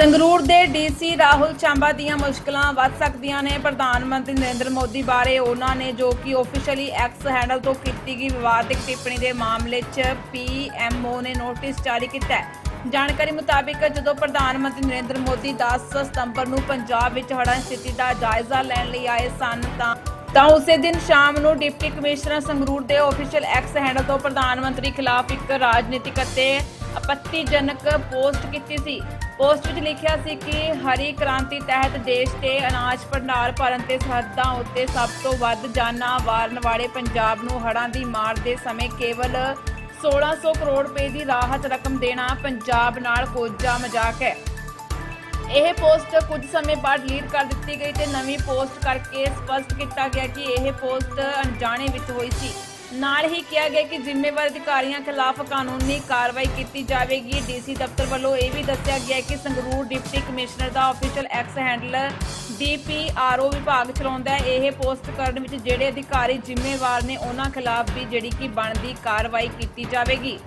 ਸੰਗਰੂਰ ਦੇ ਡੀਸੀ ਰਾਹੁਲ ਚਾਂਬਾ ਦੀਆਂ ਮੁਸ਼ਕਲਾਂ ਵੱਧ ਸਕਦੀਆਂ ਨੇ। ਪ੍ਰਧਾਨ ਮੰਤਰੀ ਨਰਿੰਦਰ ਮੋਦੀ ਬਾਰੇ ਉਹਨਾਂ ਨੇ ਜੋ ਕਿ ਆਫੀਸ਼ੀਅਲੀ ਐਕਸ ਹੈਂਡਲ ਤੋਂ ਕੀਤੀ ਗਈ ਵਿਵਾਦਿਤ ਟਿੱਪਣੀ ਦੇ ਮਾਮਲੇ 'ਚ ਪੀਐਮਓ ਨੇ ਨੋਟਿਸ ਜਾਰੀ ਕੀਤਾ ਹੈ। ਜਾਣਕਾਰੀ ਮੁਤਾਬਿਕ ਜਦੋਂ ਪ੍ਰਧਾਨ ਮੰਤਰੀ ਨਰਿੰਦਰ ਮੋਦੀ 10 ਸਤੰਬਰ ਨੂੰ ਪੰਜਾਬ ਵਿੱਚ ਹੜ੍ਹਾਂ ਸਥਿਤੀ ਦਾ ਜਾਇਜ਼ਾ ਲੈਣ ਲਈ ਆਏ ਸਨ ਤਾਂ ਤਾਂ ਉਸੇ ਦਿਨ ਸ਼ਾਮ ਨੂੰ ਡਿਪਟੀ ਕਮਿਸ਼ਨਰ ਸੰਗਰੂਰ ਦੇ ਆਫੀਸ਼ੀਅਲ ਐਕਸ ਹੈਂਡਲ ਤੋਂ ਪ੍ਰਧਾਨ ਮੰਤਰੀ ਖਿਲਾਫ ਇੱਕ ਰਾਜਨੀਤਿਕ ਅਤੇ ਆਪੱਤੀਜਨਕ ਪੋਸਟ ਕੀਤੀ ਸੀ। ਪੋਸਟ ਵਿੱਚ ਲਿਖਿਆ ਸੀ ਕਿ ਹਰੀ ਕ੍ਰਾਂਤੀ ਤਹਿਤ ਦੇਸ਼ ਤੇ ਅਨਾਜ ਭੰਡਾਰ ਭਰਨ ਤੇ ਸਰਹੱਦਾਂ ਉੱਤੇ ਸਭ ਤੋਂ ਵੱਧ ਜਾਨਾਂ ਵਾਰਨ ਵਾਲੇ ਪੰਜਾਬ ਨੂੰ ਹੜ੍ਹਾਂ ਦੀ ਮਾਰ ਦੇ ਸਮੇਂ ਕੇਵਲ 1600 ਕਰੋੜ ਰੁਪਏ ਦੀ ਰਾਹਤ ਰਕਮ ਦੇਣਾ ਪੰਜਾਬ ਨਾਲ ਕੋਝਾ ਮਜ਼ਾਕ ਹੈ। ਇਹ ਪੋਸਟ ਕੁਝ ਸਮੇਂ ਬਾਅਦ ਡਿਲੀਟ ਕਰ ਦਿੱਤੀ ਗਈ ਤੇ ਨਵੀਂ ਪੋਸਟ ਕਰਕੇ ਸਪਸ਼ਟ ਕੀਤਾ ਗਿਆ ਕਿ ਇਹ ਪੋਸਟ ਅਣਜਾਣੇ ਵਿੱਚ ਹੋਈ ਸੀ। ਨਾਲ ਹੀ ਕਿਹਾ ਗਿਆ ਕਿ ਜ਼ਿੰਮੇਵਾਰ ਅਧਿਕਾਰੀਆਂ ਖਿਲਾਫ ਕਾਨੂੰਨੀ ਕਾਰਵਾਈ ਕੀਤੀ ਜਾਵੇਗੀ। ਡੀਸੀ ਦਫ਼ਤਰ ਵੱਲੋਂ ਇਹ ਵੀ ਦੱਸਿਆ ਗਿਆ ਕਿ ਸੰਗਰੂਰ ਡਿਪਟੀ ਕਮਿਸ਼ਨਰ ਦਾ ਆਫੀਸ਼ੀਅਲ ਐਕਸ ਹੈਂਡਲ ਡੀਪੀਆਰਓ ਵਿਭਾਗ ਚਲਾਉਂਦਾ ਹੈ। ਇਹ ਪੋਸਟ ਕਰਨ ਵਿੱਚ ਜਿਹੜੇ ਅਧਿਕਾਰੀ ਜ਼ਿੰਮੇਵਾਰ ਨੇ, ਉਹਨਾਂ ਖਿਲਾਫ ਵੀ ਜਿਹੜੀ ਕਿ ਬਣਦੀ ਕਾਰਵਾਈ ਕੀਤੀ ਜਾਵੇਗੀ।